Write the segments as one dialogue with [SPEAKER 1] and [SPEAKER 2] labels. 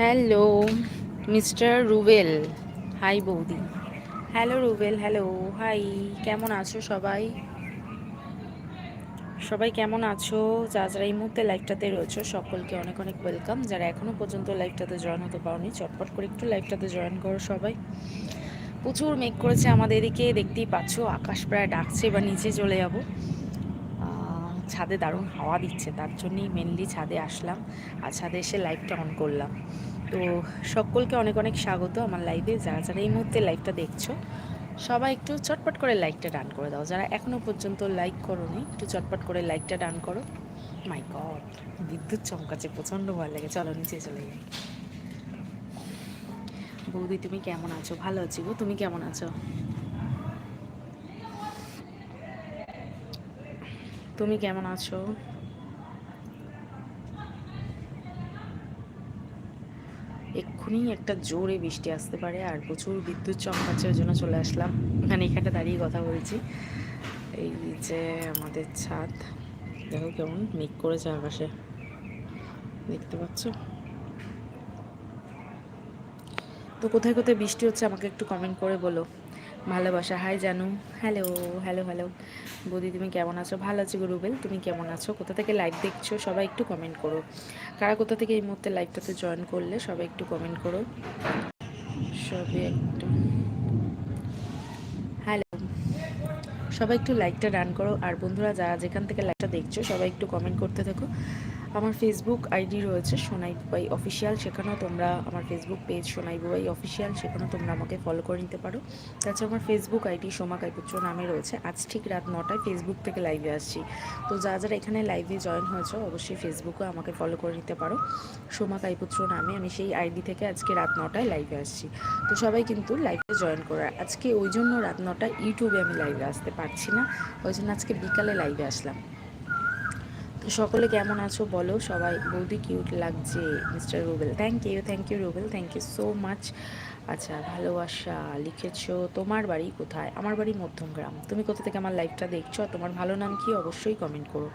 [SPEAKER 1] Hello, mister Rubel. High বৌদি। Hello Rubel, hello, hi, কেমন আছো সবাই? সবাই কেমন আছো? যা যারা এই মুহূর্তে লাইভটাতে রয়েছো, সকলকে অনেক অনেক ওয়েলকাম। যারা এখনও পর্যন্ত লাইভটাতে জয়েন হতে পারোনি, চটপট করে একটু লাইভটাতে জয়েন করো সবাই। প্রচুর মেঘ করেছে আমাদের এদিকে, দেখতেই পাচ্ছ, আকাশ প্রায় ডাকছে বা নিচে চলে যাব। ছাদে দারুণ হাওয়া দিচ্ছে, তার জন্যই মেনলি ছাদে আসলাম আর ছাদে এসে লাইভটা অন করলাম। তো সকলকে অনেক অনেক স্বাগত আমার লাইভে যারা যারা এই মুহূর্তে লাইভটা দেখছ, সবাই একটু চটপট করে লাইকটা ডান করে দাও। যারা এখনও পর্যন্ত লাইক করো নি একটু চটপট করে লাইকটা ডান করো। মাই গড বিদ্যুৎ চমকাচ্ছে, প্রচণ্ড ভয় লাগে। চলো, নিচে চলে যাই। বৌদি, তুমি কেমন আছো? ভালো আছি গো, তুমি কেমন আছো? তুমি কেমন আছো? এক্ষুনি একটা জোরে বৃষ্টি আসতে পারে আর প্রচুর বিদ্যুৎ চমকাচ্ছে ওই জন্য চলে আসলাম। মানে এখানে দাঁড়িয়ে কথা বলছি। এই যে আমাদের ছাদ। দেখো কেমন মেঘ করেছে আকাশে। দেখতে পাচ্ছ? তো কোথায় কোথায় বৃষ্টি হচ্ছে আমাকে একটু কমেন্ট করে বলো। ভালোবাসা। হাই জানু। হ্যালো হ্যালো হ্যালো বৌদি, তুমি কেমন আছো? ভালো আছি গুরুবেল তুমি কেমন আছো? কোথা থেকে লাইভ দেখছ? সবাই একটু কমেন্ট করো। কারা কোথা থেকে এই মুহূর্তে লাইভটাতে জয়েন করলে সবাই একটু কমেন্ট করো। সবাই একটু হ্যালো সবাই একটু লাইকটা ডান করো। আর বন্ধুরা, যারা যেখান থেকে লাইভটা দেখছ, সবাই একটু কমেন্ট করতে থাকো। আমার ফেসবুক আইডি রয়েছে সোনাই বুবাই অফিসিয়াল সেখানেও তোমরা আমার Facebook page Sonai Bubai official সেখানেও তোমরা আমাকে ফলো করে নিতে পারো। তাছাড়া আমার ফেসবুক আইডি সোমা কাইপুত্র নামে রয়েছে। আজ ঠিক রাত নটায় ফেসবুক থেকে লাইভে আসছি। তো যা যারা এখানে লাইভে জয়েন হয়েছে, অবশ্যই ফেসবুকে আমাকে ফলো করে নিতে পারো। সোমা কাইপুত্র নামে আমি সেই আইডি থেকে আজকে রাত নটায় লাইভে আসছি। তো সবাই কিন্তু লাইভে জয়েন করে। আজকে ওই জন্য রাত নটায় ইউটিউবে আমি লাইভে আসতে পারছি না। ওই জন্য আজকে বিকালে লাইভে আসলাম। তো সকলে কেমন আছো বলো? সবাই বৌদি কিউট লাগছে mister Rubel. Thank you thank you Rubel thank you so much আচ্ছা ভালোবাসা লিখেছো। তোমার বাড়ি কোথায়? আমার বাড়ি মধ্যমগ্রাম। তুমি কোথা থেকে আমার লাইফটা দেখছ তোমার ভালো নাম কি অবশ্যই কমেন্ট করো।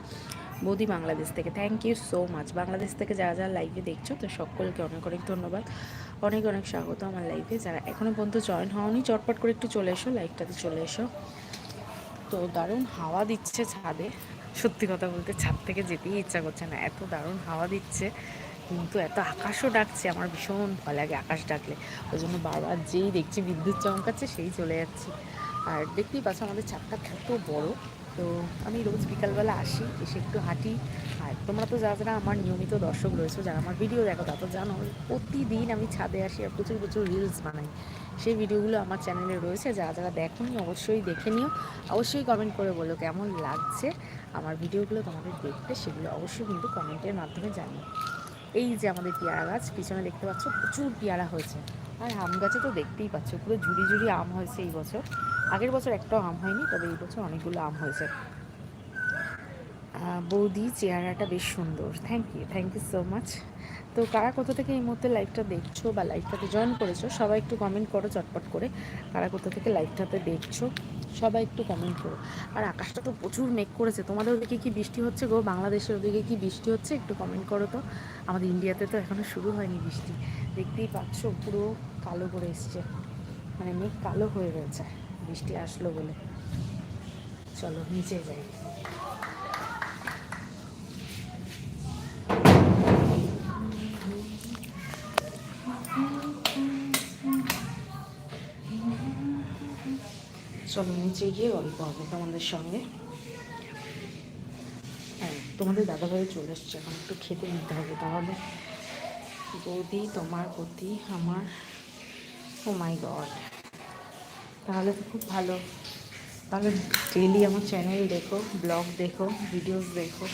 [SPEAKER 1] বৌদি বাংলাদেশ থেকে। Thank you so much Bangladesh থেকে যারা যারা লাইভে দেখছ, তো সকলকে অনেক অনেক ধন্যবাদ। অনেক অনেক স্বাগত আমার লাইভে যারা এখনও পর্যন্ত জয়েন হওনি, চটপট করে একটু চলে এসো লাইভটাতে চলে এসো। তো দারুণ হাওয়া দিচ্ছে ছাদে। সত্যি কথা বলতে ছাদ থেকে যেতেই ইচ্ছা করছে না। এত দারুণ হাওয়া দিচ্ছে, কিন্তু এত আকাশও ডাকছে, আমার ভীষণ ভয় লাগে আকাশ ডাকলে। ওই জন্য বারবার যেই দেখছি বিদ্যুৎ চমকাচ্ছে, সেই চলে যাচ্ছি। আর দেখতেই পাচ্ছ আমাদের ছাদটা এত বড়। তো আমি রোজ বিকালবেলা আসি, এসে একটু হাঁটি। আর তোমরা তো যারা যারা আমার নিয়মিত দর্শক রয়েছে, যারা আমার ভিডিও দেখো তা তো জানো, প্রতিদিন আমি ছাদে আসি আর প্রচুর প্রচুর রিলস বানাই। সেই ভিডিওগুলো আমার চ্যানেলে রয়েছে, যারা যারা দেখোনি অবশ্যই দেখে নিও। অবশ্যই কমেন্ট করে বলো কেমন লাগছে। আমার ভিডিওগুলো তোমাদের দেখতে সেগুলো অবশ্যই কিন্তু কমেন্টের মাধ্যমে জানি এই যে আমাদের পেয়ারা গাছ, পিছনে দেখতে পাচ্ছ প্রচুর পেয়ারা হয়েছে। আর আম গাছে তো দেখতেই পাচ্ছ, পুরো ঝুড়ি ঝুড়ি আম হয়েছে এই বছর। আগের বছর একটাও আম হয়নি, তবে এই বছর অনেকগুলো আম হয়েছে। বৌদি, চেহারাটা বেশ সুন্দর। Thank you thank you so much তো কারা কোথা থেকে এই মুহূর্তে লাইভটা দেখছ বা লাইভটাতে জয়েন করেছ, সবাই একটু কমেন্ট করো চটপট করে। কারা কোথা থেকে লাইভটাতে দেখছ, সবাই একটু কমেন্ট করো। আর আকাশটা তো প্রচুর মেঘ করেছে। তোমাদের ওদিকে কি বৃষ্টি হচ্ছে গো? বাংলাদেশের ওদিকে কি বৃষ্টি হচ্ছে? একটু কমেন্ট করো তো। আমাদের ইন্ডিয়াতে তো এখনও শুরু হয়নি বৃষ্টি। দেখতেই পাচ্ছ, পুরো কালো করে এসছে। মানে মেঘ কালো হয়ে রয়েছে বৃষ্টি আসলো বলে। চলো, নিচে যাই। চলো নিচে গিয়ে গল্প হবে তোমাদের সঙ্গে। হ্যাঁ তোমাদের দাদাভাই চলে এসছে, এখন একটু খেতে নিতে হবে তাহলে। বৌদি তোমার প্রতি আমার, ও মাই গড। তাহলে তো খুব ভালো। তাহলে ডেলি আমার চ্যানেল দেখো ব্লগ দেখো ভিডিওস দেখো।